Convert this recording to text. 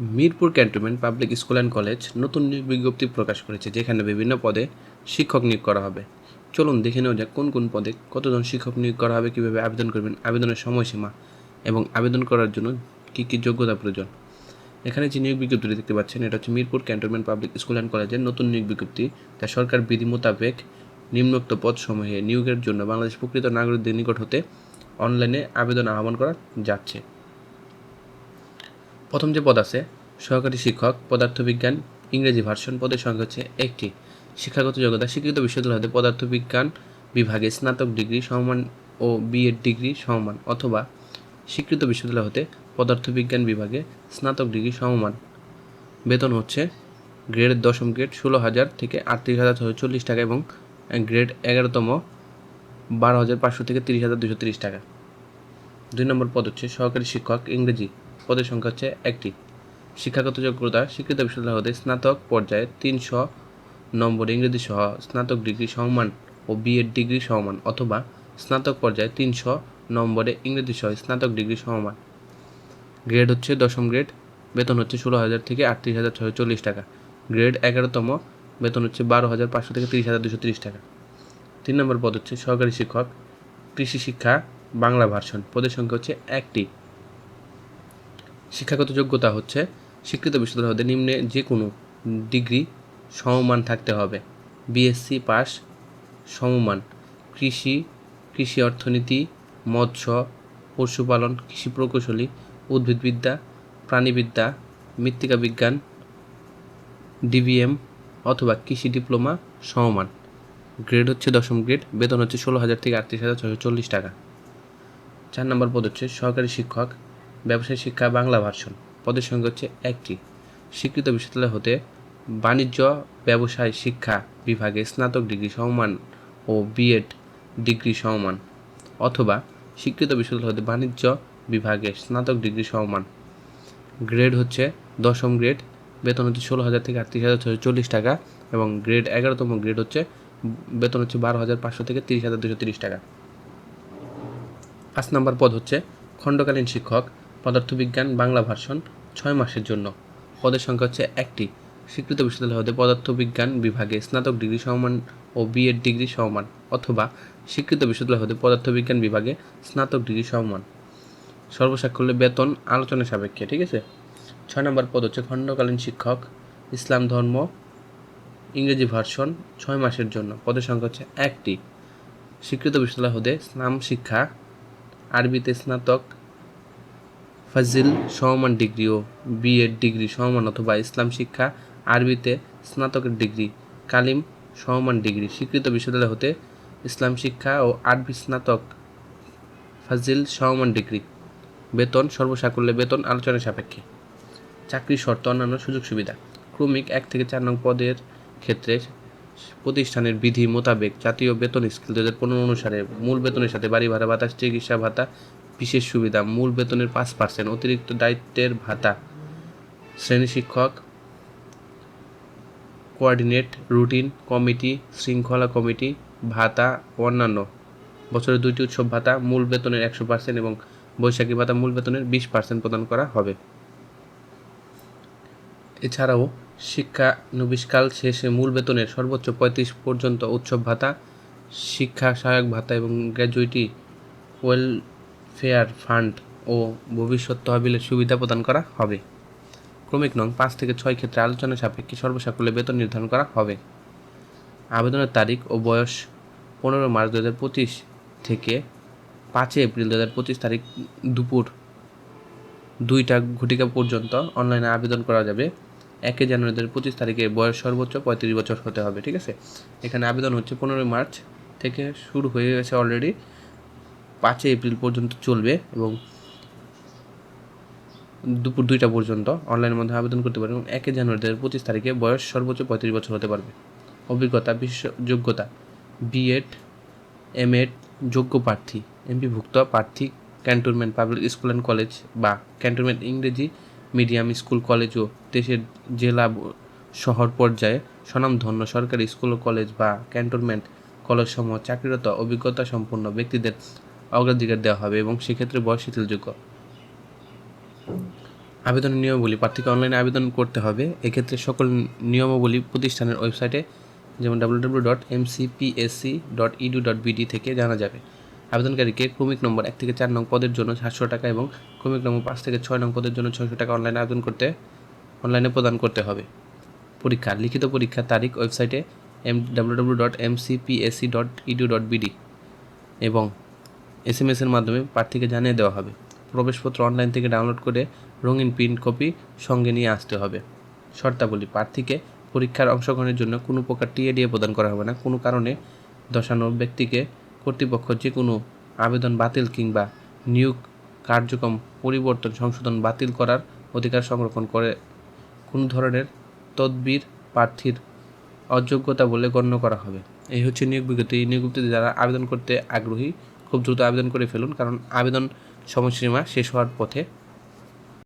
Mirpur cantonment public school and college নতুন নিয়োগ বিজ্ঞপ্তি প্রকাশ করেছে, যেখানে বিভিন্ন পদে শিক্ষক নিয়োগ করা হবে। চলুন দেখে নেওয়া যাক কোন কোন পদে কতজন শিক্ষক নিয়োগ করা হবে, কীভাবে আবেদন করবেন, আবেদনের সময়সীমা এবং আবেদন করার জন্য কী কী যোগ্যতা প্রয়োজন। এখানে যে নিয়োগ বিজ্ঞপ্তিটি দেখতে পাচ্ছেন, এটা হচ্ছে Mirpur cantonment public school and কলেজের নতুন নিয়োগ বিজ্ঞপ্তি। যা সরকার বিধি মোতাবেক নিম্নোক্ত পদসমূহে নিয়োগের জন্য বাংলাদেশ প্রকৃত নাগরিকদের নিকট হতে অনলাইনে আবেদন আহ্বান করা যাচ্ছে। প্রথম যে পদ আছে, সহকারী শিক্ষক, পদার্থবিজ্ঞান, ইংরেজি ভার্সন পদের সংখ্যা হচ্ছে একটি শিক্ষাগত যোগ্যতা। স্বীকৃত বিশ্ববিদ্যালয় হতে পদার্থবিজ্ঞান বিভাগে স্নাতক ডিগ্রি সমমান ও বিএড ডিগ্রি সমমান অথবা স্বীকৃত বিশ্ববিদ্যালয় হতে পদার্থবিজ্ঞান বিভাগে স্নাতক ডিগ্রি সমমান। বেতন হচ্ছে গ্রেড দশম গ্রেড ষোলো হাজার থেকে আটত্রিশ হাজার ছশো চল্লিশ টাকা এবং গ্রেড এগারোতম বারো হাজার পাঁচশো থেকে তিরিশ হাজার দুশো তিরিশ টাকা। দুই নম্বর পদ হচ্ছে সহকারী শিক্ষক, ইংরেজি পদের সংখ্যা হচ্ছে একটি। শিক্ষাগত যোগ্যতা, স্বীকৃত বিশ্ববিদ্যালয় হতে স্নাতক পর্যায়ে তিনশো নম্বর ইংরেজি সহ স্নাতক ডিগ্রি সমমান ও বিএড ডিগ্রি সমমান অথবা স্নাতক পর্যায়ে তিনশো নম্বরে ইংরেজি সহ স্নাতক ডিগ্রি সমমান গ্রেড হচ্ছে দশম গ্রেড, বেতন হচ্ছে ষোলো হাজার থেকে আটত্রিশ হাজার ছশো চল্লিশ টাকা। গ্রেড এগারোতম, বেতন হচ্ছে বারো হাজার পাঁচশো থেকে তিরিশ হাজার দুশো তিরিশ টাকা। তিন নম্বর পদ হচ্ছে সহকারী শিক্ষক, কৃষি শিক্ষা, বাংলা ভার্সন। পদের সংখ্যা হচ্ছে একটি। শিক্ষাগত যোগ্যতা হচ্ছে স্বীকৃত বিশ্ববিদ্যালয় নিম্নে যে কোনো ডিগ্রি সমমান থাকতে হবে। বিএসসি পাস, সমমান। কৃষি কৃষি অর্থনীতি, মৎস্য, পশুপালন, কৃষি প্রকৌশলী, উদ্ভিদবিদ্যা, প্রাণীবিদ্যা, মৃত্তিকা বিজ্ঞান ডিবিএম অথবা কৃষি ডিপ্লোমা সমমান। গ্রেড হচ্ছে দশম গ্রেড, বেতন হচ্ছে ষোলো হাজার থেকে আটত্রিশ হাজার ছশো চল্লিশ টাকা। চার নম্বর পদ হচ্ছে সহকারী শিক্ষক। ব্যবসায় শিক্ষা বাংলা ভার্সন। পদের সংখ্যা হচ্ছে একটি। স্বীকৃত বিশ্ববিদ্যালয় হতে বাণিজ্য, ব্যবসায় শিক্ষা বিভাগে স্নাতক ডিগ্রি সমমান ও বিএড ডিগ্রি সমমান অথবা স্বীকৃত বিশ্ববিদ্যালয় হতে বাণিজ্য বিভাগে স্নাতক ডিগ্রি সমমান গ্রেড হচ্ছে দশম গ্রেড। বেতন হচ্ছে ষোলো হাজার থেকে আটত্রিশ হাজার ছশো চল্লিশ টাকা এবং গ্রেড এগারোতম গ্রেড হচ্ছে, বেতন হচ্ছে বারো হাজার পাঁচশো থেকে তিরিশ হাজার দুশো তিরিশ টাকা। পাঁচ নম্বর পদ হচ্ছে খণ্ডকালীন শিক্ষক। পদার্থবিজ্ঞান বাংলা ভার্সন ছয় মাসের জন্য। পদের সংখ্যা হচ্ছে একটি। স্বীকৃত বিশ্ববিদ্যালয় হতে পদার্থবিজ্ঞান বিভাগে স্নাতক ডিগ্রি সমমান ও বিএড ডিগ্রি সমমান অথবা স্বীকৃত বিশ্ববিদ্যালয় হতে পদার্থবিজ্ঞান বিভাগে স্নাতক ডিগ্রি সমমান। সর্বসাক্ষল্যে বেতন আলোচনা সাপেক্ষে, ঠিক আছে? ছয় নম্বর পদ হচ্ছে খণ্ডকালীন শিক্ষক, ইসলাম ধর্ম, ইংরেজি ভার্সন ছয় মাসের জন্য। পদের সংখ্যা হচ্ছে একটি। স্বীকৃত বিশ্ববিদ্যালয় হতে স্নাম শিক্ষা, আরবিতে স্নাতক ফাজিল সমমান ডিগ্রি ও বিএড ডিগ্রি সমমান অথবা ইসলাম শিক্ষা, আরবিতে স্নাতকের ডিগ্রি, কালিম সমমান ডিগ্রি। স্বীকৃত বিশ্ববিদ্যালয় হতে ইসলাম শিক্ষা ও আরবি স্নাতক ফাজিল সমমান ডিগ্রি। বেতন, সর্বসাকুল্যে বেতন আলোচনা সাপেক্ষে। চাকরির শর্ত, অন্যান্য সুযোগ সুবিধা। ক্রমিক এক থেকে চার নং পদের ক্ষেত্রে প্রতিষ্ঠানের বিধি মোতাবেক জাতীয় বেতন স্কেল দু হাজার পনেরো অনুসারে মূল বেতনের সাথে বাড়ি ভাড়া ভাতা চিকিৎসা ভাতা বিশেষ সুবিধা, মূল বেতনের পাঁচ পার্সেন্ট অতিরিক্ত দায়িত্বের ভাতা। শ্রেণি শিক্ষক, কোঅর্ডিনেট, রুটিন, কমিটি, শৃঙ্খলা কমিটি, ভাতা অন্যান্য। বছরে দুইটি উৎসব ভাতা, মূল বেতনের একশো পার্সেন্ট এবং বৈশাখী ভাতা মূল বেতনের বিশ পার্সেন্ট প্রদান করা হবে। এছাড়াও শিক্ষানবিষ্কাল শেষে মূল বেতনের সর্বোচ্চ পঁয়ত্রিশ পর্যন্ত উৎসব ভাতা, শিক্ষা সহায়ক ভাতা এবং গ্র্যাজুইটি ওয়েলফেয়ার ফান্ড ও ভবিষ্যৎ তহবিলের সুবিধা প্রদান করা হবে। ক্রমিক নং পাঁচ থেকে ছয় ক্ষেত্রে আলোচনা সাপেক্ষে সর্বসাকুল্যে বেতন নির্ধারণ করা হবে। আবেদনের তারিখ ও বয়স পনেরো মার্চ দু হাজার পঁচিশ থেকে পাঁচই এপ্রিল দু হাজার পঁচিশ তারিখ দুপুর দুইটা ঘটিকা পর্যন্ত অনলাইনে আবেদন করা যাবে। একে জানুয়ারি দু পঁচিশ তারিখে বয়স সর্বোচ্চ পঁয়ত্রিশ বছর হতে হবে, ঠিক আছে? এখানে আবেদন হচ্ছে পনেরোই মার্চ থেকে শুরু হয়ে গেছে অলরেডি পাঁচই এপ্রিল পর্যন্ত চলবে এবং দুপুর দুইটা পর্যন্ত অনলাইনের মধ্যে আবেদন করতে পারবে এবং একে জানুয়ারি দু হাজার পঁচিশ তারিখে বয়স সর্বোচ্চ পঁয়ত্রিশ বছর হতে পারবে। অভিজ্ঞতা বিশ্ব যোগ্যতা বিএড এম এড যোগ্য প্রার্থী এমপিভুক্ত প্রার্থী, cantonment public school and college বা ক্যান্টনমেন্ট ইংরেজি মিডিয়াম স্কুল কলেজ ও দেশের জেলা শহর পর্যায়ে স্বনামধন্য সরকারি স্কুল ও কলেজ বা ক্যান্টনমেন্ট কলেজসমূহ চাকরিরত, অভিজ্ঞতা সম্পন্ন ব্যক্তিদের অগ্রাধিকার দেওয়া হবে এবং সেক্ষেত্রে বয়স শিথিলযোগ্য আবেদনের নিয়মাবলী, প্রার্থীকে অনলাইনে আবেদন করতে হবে। এক্ষেত্রে সকল নিয়মাবলী প্রতিষ্ঠানের ওয়েবসাইটে, যেমন W dot MCPSC dot edu dot BD থেকে জানা যাবে। আবেদনকারীকে ক্রমিক নম্বর এক থেকে চার নং পদের জন্য সাতশো টাকা এবং ক্রমিক নম্বর পাঁচ থেকে ছয় নং পদের জন্য ছয়শো টাকা অনলাইনে আবেদন করতে, অনলাইনে প্রদান করতে হবে। পরীক্ষা, লিখিত পরীক্ষার তারিখ ওয়েবসাইটে M W W dot MCPSC dot edu dot BD এবং এস এম এসের মাধ্যমে প্রার্থীকে জানিয়ে দেওয়া হবে। প্রবেশপত্র অনলাইন থেকে ডাউনলোড করে রঙিন প্রিন্ট কপি সঙ্গে নিয়ে আসতে হবে। শর্তাবলী, প্রার্থীকে পরীক্ষার অংশগ্রহণের জন্য কোনো প্রকার টিএডিএ প্রদান করা হবে না। কোনো কারণে দশানো ব্যক্তিকে কর্তৃপক্ষ যে কোনো আবেদন বাতিল কিংবা নিয়োগ কার্যক্রম পরিবর্তন সংশোধন বাতিল করার অধিকার সংরক্ষণ করে কোনো ধরনের তদবির প্রার্থীর অযোগ্যতা বলে গণ্য করা হবে। এই হচ্ছে নিয়োগ বিজ্ঞপ্তি। নিয়োগ বিজ্ঞপ্তিতে যারা আবেদন করতে আগ্রহী খুব দ্রুত আবেদন করে ফেলুন কারণ আবেদন সময়সীমা শেষ হওয়ার পথে